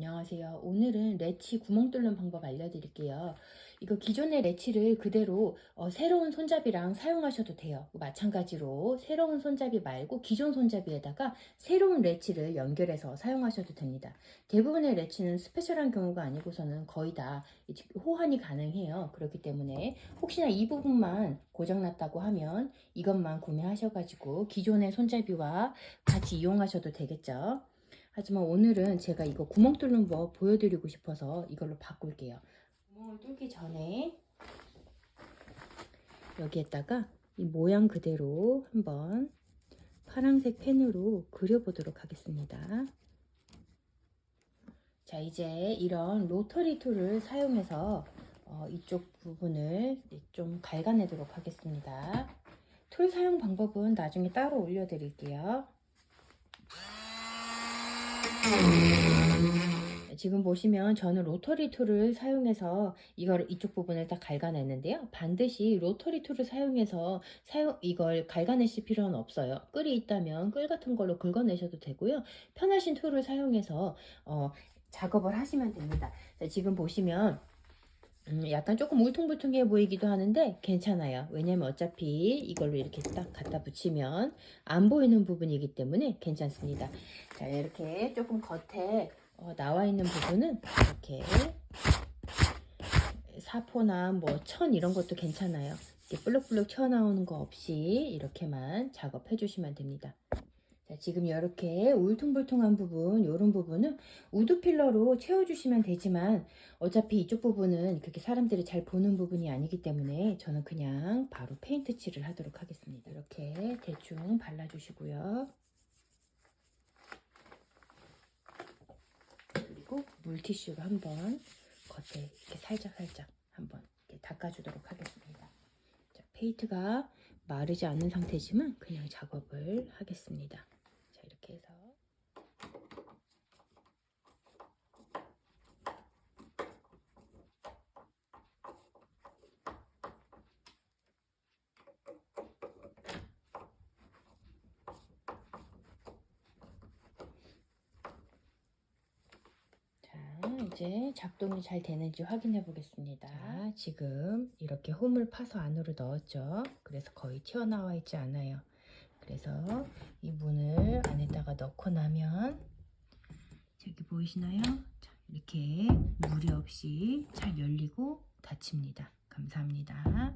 안녕하세요. 오늘은 레치 구멍 뚫는 방법 알려드릴게요. 이거 기존의 레치를 그대로 어, 새로운 손잡이랑 사용하셔도 돼요. 마찬가지로 새로운 손잡이 말고 기존 손잡이에다가 새로운 레치를 연결해서 사용하셔도 됩니다. 대부분의 레치는 스페셜한 경우가 아니고서는 거의 다 호환이 가능해요. 그렇기 때문에 혹시나 이 부분만 고장났다고 하면 이것만 구매하셔가지고 기존의 손잡이와 같이 이용하셔도 되겠죠. 하지만 오늘은 제가 이거 구멍 뚫는 법 보여드리고 싶어서 이걸로 바꿀게요. 구멍을 뚫기 전에 여기에다가 이 모양 그대로 한번 파란색 펜으로 그려보도록 하겠습니다. 자, 이제 이런 로터리 툴을 사용해서 어, 이쪽 부분을 좀 갈가내도록 하겠습니다. 툴 사용 방법은 나중에 따로 올려드릴게요. 지금 보시면 저는 로터리 툴을 사용해서 이걸 이쪽 부분을 딱 갈가냈는데요. 반드시 로터리 툴을 사용해서 사용 이걸 갈가내실 필요는 없어요. 끌이 있다면 끌 같은 걸로 긁어내셔도 되고요. 편하신 툴을 사용해서 어, 작업을 하시면 됩니다. 자, 지금 보시면 음, 약간 조금 울퉁불퉁해 보이기도 하는데 괜찮아요. 왜냐면 어차피 이걸로 이렇게 딱 갖다 붙이면 안 보이는 부분이기 때문에 괜찮습니다. 자, 이렇게 조금 겉에 어, 나와 있는 부분은 이렇게 사포나 뭐 천 이런 것도 괜찮아요. 이렇게 블룩블룩 튀어나오는 거 없이 이렇게만 작업해 주시면 됩니다. 자, 지금 이렇게 울퉁불퉁한 부분, 이런 부분은 우드 필러로 채워주시면 되지만 어차피 이쪽 부분은 그렇게 사람들이 잘 보는 부분이 아니기 때문에 저는 그냥 바로 페인트 칠을 하도록 하겠습니다. 이렇게 대충 발라주시고요. 그리고 물티슈로 한번 겉에 이렇게 살짝 살짝 한번 이렇게 닦아주도록 하겠습니다. 자, 페인트가 마르지 않은 상태지만 그냥 작업을 하겠습니다. 자, 이렇게 해서 자, 이제 작동이 잘 되는지 확인해 보겠습니다. 자, 지금 이렇게 홈을 파서 안으로 넣었죠. 그래서 거의 튀어나와 있지 않아요. 그래서 이 넣고 나면 저기 보이시나요? 자, 이렇게 무리 없이 잘 열리고 닫힙니다. 감사합니다.